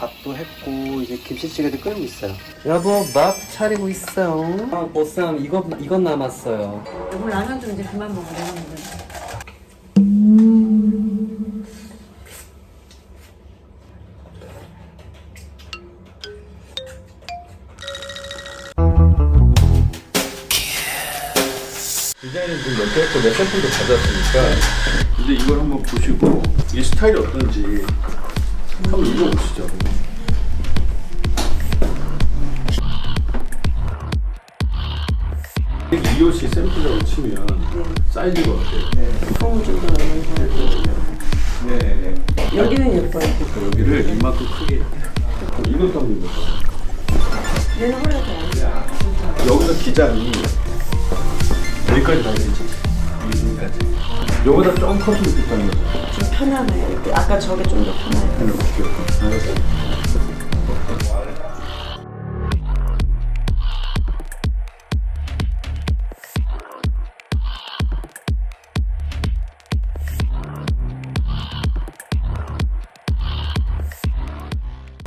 밥도 했고 이제 김치찌개도 끓고 있어요. 여보 밥 차리고 있어요. 아 보쌈 이거 이건 남았어요. 여보 라면 좀 이제 그만 먹어 내가 먹을 디자인은 좀몇개 했고 내 샘플도 가져왔으니까 이제 이걸 한번 보시고 이 스타일이 어떤지 한번 읽어보시죠. 이 옷이 샘플이라고 치면 사이즈가 어때요? 소금 좀 넣으면서 네네. 여기는 예뻐요 여기를 이만큼 크게 이것도 한번 입어봐. 얘는 허리가 더안 여기서 기장이 여기까지 가야 되지? 여기까지. 여기보다 좀 컸으면 좋겠다는 거죠. 좀 편하네 이렇게 아까 저게 좀 더 편해요. 알았어.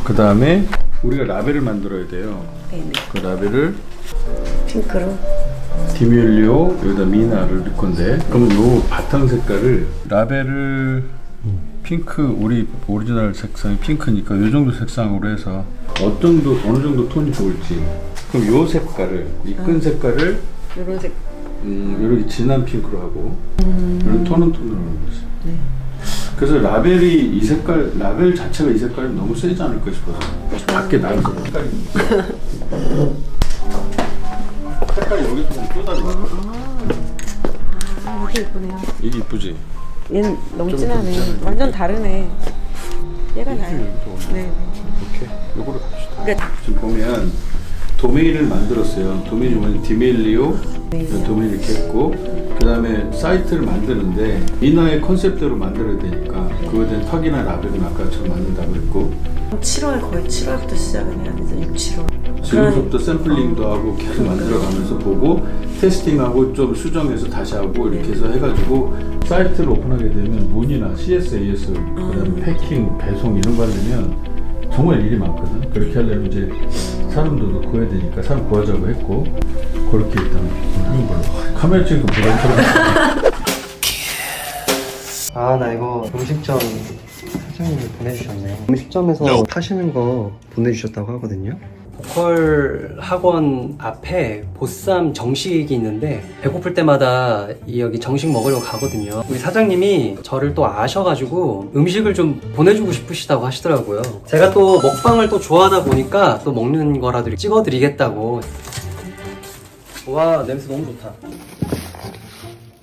그 다음에 우리가 라벨을 만들어야 돼요. 네네 그 라벨을 핑크로 디밀리오 여기다 미나를 넣을 건데 그럼 요 바탕 색깔을 라벨을 핑크 우리 오리지널 색상이 핑크니까 요 정도 색상으로 해서 어떤 정도 어느 정도 톤이 좋을지. 그럼 요 색깔을 이 끈 색깔을 이런 색. 음, 이렇게 진한 핑크로 하고 이런 톤은 톤으로 하는 거지. 그래서 라벨이 이 색깔 라벨 자체가 이 색깔이 너무 세지 않을까 싶어서 밖에 나가서 색깔이 색깔이 여기서 또 다르고 아 이렇게 예쁘네요. 이게 이쁘지? 얘는 너무 좀 진하네 좀 진하네. 완전 다르네 얘가 나요 여기도 네네 이렇게 요거를 갑시다. 그러니까 지금 보면 도메인을 만들었어요. 도메인이 뭐냐 디멜리오 네. 도메인 이렇게 했고 그 다음에 사이트를 만드는데 미나의 컨셉대로 만들어야 되니까 그거에 대한 턱이나 라벨은 아까처럼 만든다고 했고 7월 거의 7월부터 시작은 해야 되죠 6, 7월 지금부터 샘플링도 하고 계속 만들어가면서 보고 테스팅하고 좀 수정해서 다시 하고 이렇게 해서 해가지고 사이트를 오픈하게 되면 문이나 CSAS 그다음 에 패킹, 배송 이런 거 하려면 정말 일이 많거든. 그렇게 하려면 이제 사람들도 구해야 되니까 사람 구하자고 했고 그렇게 일단 하는 걸로. 카메라 찍고 부담스러워. 아 나 이거 음식점 사장님이 보내주셨네. 음식점에서 파시는 거 보내주셨다고 하거든요. 보컬 학원 앞에 보쌈 정식이 있는데 배고플 때마다 이 여기 정식 먹으러 가거든요. 우리 사장님이 저를 또 아셔가지고 음식을 좀 보내주고 싶으시다고 하시더라고요. 제가 또 먹방을 또 좋아하다 보니까 또 먹는 거라도 찍어드리겠다고. 와 냄새 너무 좋다.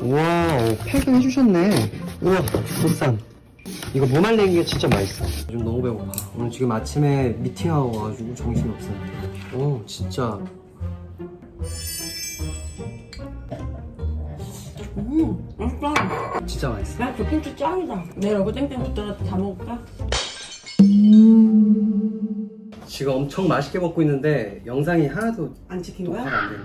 우와 팩은 해주셨네. 우와 보쌈. 이거 무말랭이 게 진짜 맛있어. 요즘 너무 배고파. 오늘 지금 아침에 미팅하고 와가지고 정신이 없어요. 오, 진짜. 음 맛있다 진짜 맛있어. 야, 저 김치 짱이다. 내일 여보 땡땡 붙들어 다 먹을까? 지금 엄청 맛있게 먹고 있는데 영상이 하나도 안 찍힌 녹화가 거야? 안 되네.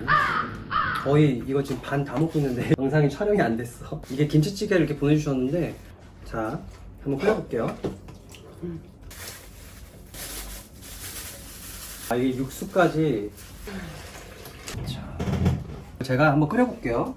거의 이거 지금 반 다 먹고 있는데 영상이 촬영이 안 됐어. 이게 김치찌개를 이렇게 보내주셨는데 자 한번 끓여볼게요. 아 이게 육수까지 자 제가 한번 끓여볼게요.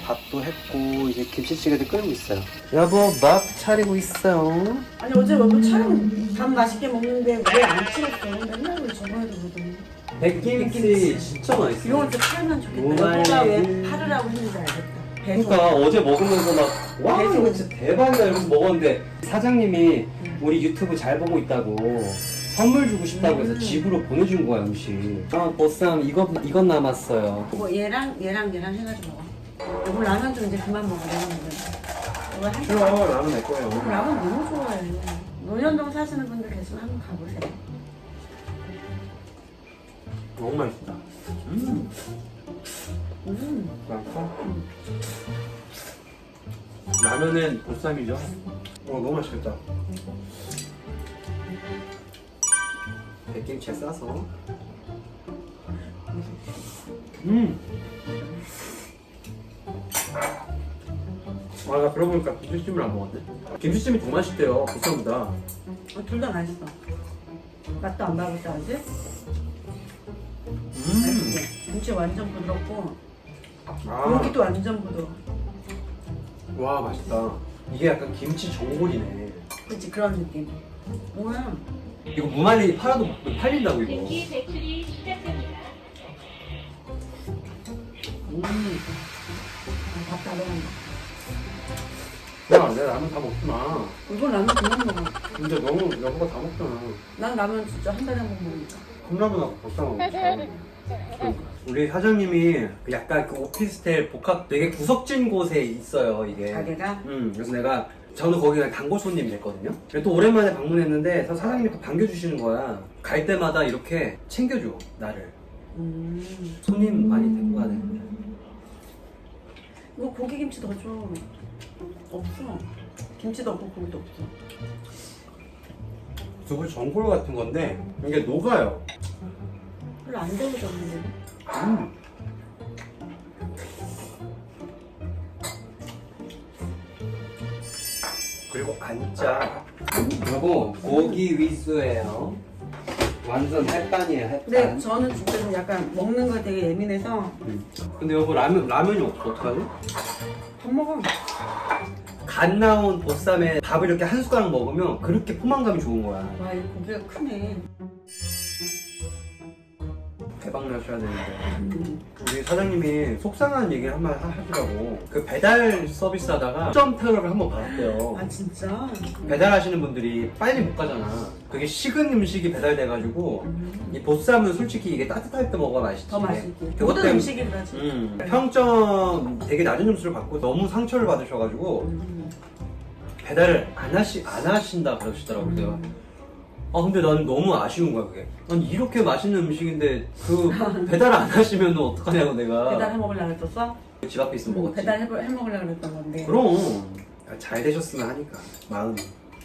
밥도 했고 이제 김치찌개도 끓고 있어요. 여보 밥 차리고 있어요. 아니 어제 여보 촬영 밥 맛있게 먹는데 왜 안 찍었어? 맨날 왜 저거 해도 거든 백김치 진짜 맛있어. 이런 것도 팔면 좋겠다. 여보가 왜 팔으라고 했는지 알겠다. 배송. 그러니까 어제 먹으면서 막 와 이거 진짜 대박이다 이러면서 먹었는데 사장님이 우리 유튜브 잘 보고 있다고 선물 주고 싶다고 해서 집으로 보내준 거야 음식 아 보쌈 이거 이건 남았어요 뭐 얘랑 얘랑 얘랑 해가지고 먹어. 여보 라면 좀 이제 그만 먹어 내가 먹을. 여보 할 싫어 라면 내 거예요. 라면 너무 좋아해. 노현동 사시는 분들 계시면 한번 가보세요. 너무 맛있다. 음. 맛있어? 라면은 보쌈이죠. 어 너무 맛있겠다. 백김치에 싸서 음. 아, 나 그러고 보니까 김치찜을 안 먹었네. 김치찜이 더 맛있대요, 보쌈보다. 어, 둘다 맛있어. 맛도 안 봐봤어 아직? 김치 완전 부드럽고 아, 고기도 완전 부드러워. 와, 맛있다. 이게 약간 김치 전골이네. 그치 그런 느낌. 뭐야? 이거 무말리 팔아도 팔린다고, 이거. 배출이 시작됩니다. 음. 아, 밥다 먹었네. 야, 내 라면 다 먹지 마. 이건 라면 그만 먹어. 근데 너무 여보가 다 먹잖아. 난 라면 진짜 한 달에 한 번 먹으니까. 컵라면하고 먹자. 우리 사장님이 약간 그 오피스텔 복합 되게 구석진 곳에 있어요, 이게. 가게가? 음, 그래서 내가 저는 거기 단골 손님 됐거든요. 근데 또 오랜만에 방문했는데 사- 사장님이 또 반겨주시는 거야. 갈 때마다 이렇게 챙겨줘 나를. 음. 손님 많이 데리고 가야 되는데. 이거 고기 김치 더 줘. 없어. 김치도 없고 고기도 없어. 두부 전골 같은 건데 이게 녹아요. 별로 안 되거든요. 음. 그리고 안짜. 그리고 고기 위수예요. 완전 햇반이에요, 햇반. 근데 저는 진짜 좀 약간 먹는 거 되게 예민해서 음. 근데 여보 라면 라면이 없어 어떡하지? 밥 먹어. 간 나온 보쌈에 밥을 이렇게 한 숟가락 먹으면 그렇게 포만감이 좋은 거야. 와, 이 고기가 크네. 대박 나셔야 되는데. 음. 우리 사장님이 속상한 얘기를 한 번 하시더라고. 그 배달 서비스 하다가 점 테러를 한 번 받았대요. 아, 진짜? 배달하시는 분들이 빨리 못 가잖아. 그게 식은 음식이 배달돼가지고 이 보쌈은 솔직히 이게 따뜻할 때 먹어야 맛있지. 더 맛있지. 그것 모든 때문에- 음식이 그렇지. 음, 평점 되게 낮은 점수를 받고 너무 상처를 받으셔가지고 음. 배달을 안 하시 안 하신다 그러시더라고요. 내가. 아 근데 나는 너무 아쉬운 거야 그게. 아니 이렇게 맛있는 음식인데 그 배달 안 하시면 어떡하냐고 내가. 배달해 먹으려고 했었어? 집 앞에 있으면 음, 먹었지. 배달해 해 먹으려고 했던 건데. 그럼 잘 되셨으면 하니까 마음이.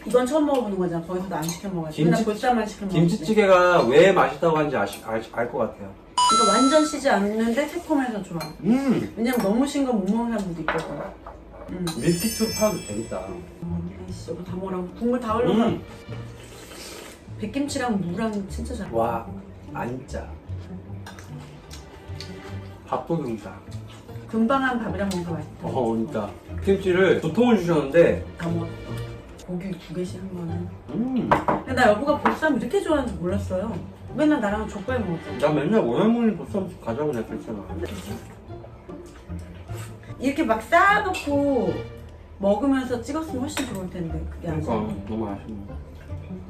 이건 처음 먹어보는 거잖아. 거기서도 안 시켜 먹어야지. 김치- 맨날 보쌈만 시켜 먹었지. 김치찌개가 왜 맛있다고 하는지 아시, 알것 같아요. 이거 완전 시지 않는데 새콤해서 좋아. 음 왜냐면 너무 신거못 먹는 사람들도 있거든. 음. 밀키트 파도 되겠다. 음, 아이씨, 이거 다 먹으라고. 국물 다 흘러서. 음. 백김치랑 무랑 진짜 잘. 와 안짜. 밥도둑이다. 금방 한 밥이랑 먹으니까 맛있다. 어 그러니까 김치를 두 통을 주셨는데 다 먹었어. 고기 두 개씩 한 거는. 음. 근데 나 여보가 보쌈 이렇게 좋아하는지 몰랐어요. 맨날 나랑 족발 먹었잖아. 나 맨날 원할머니 보쌈 가자고 내가 그랬잖아. 이렇게 막 쌓아놓고 먹으면서 찍었으면 훨씬 좋을 텐데 그게 안 그러니까 돼. 너무 아쉽네.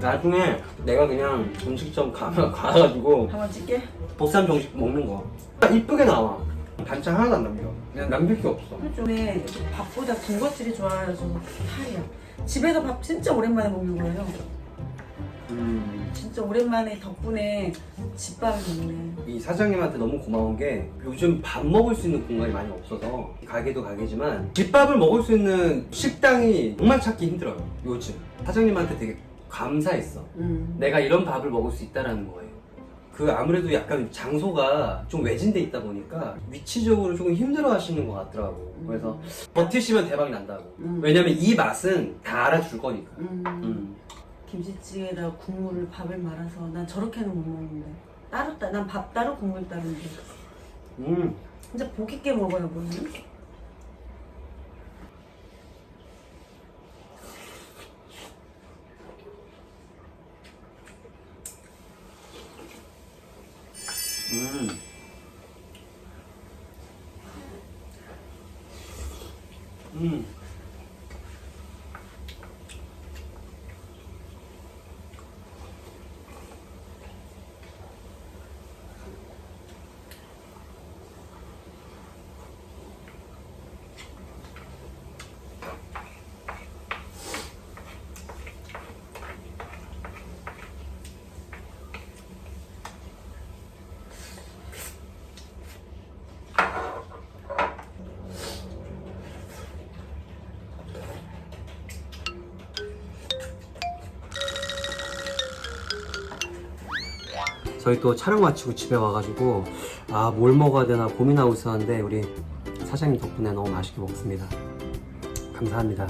나중에 내가 그냥 음식점 가, 가가지고 한번 찍게? 보쌈 정식 먹는 거. 이쁘게 나와. 반찬 하나도 안 남겨. 그냥 남길 게 없어. 요즘에 밥보다 군것질이 좋아서 탈이야. 집에서 밥 진짜 오랜만에 먹는 거예요. 음. 진짜 오랜만에 덕분에 집밥을 먹네. 이 사장님한테 너무 고마운 게 요즘 밥 먹을 수 있는 공간이 많이 없어서 가게도 가게지만 집밥을 먹을 수 있는 식당이 정말 찾기 힘들어요. 요즘 사장님한테 되게 감사했어. 음. 내가 이런 밥을 먹을 수 있다라는 거예요. 그 아무래도 약간 장소가 좀 외진데 있다 보니까 위치적으로 조금 힘들어 하시는 것 같더라고. 그래서 버티시면 대박이 난다고. 음. 왜냐면 이 맛은 다 알아줄 거니까. 음. 음. 김치찌개에다 국물을 밥을 말아서 난 저렇게는 못 먹는데 따로 따, 난 밥 따로 국물 따로인데 음. 진짜 복 있게 먹어요 보면 음. 저희 또 촬영 마치고 집에 와가지고 아 뭘 먹어야 되나 고민하고 있었는데 우리 사장님 덕분에 너무 맛있게 먹습니다. 감사합니다.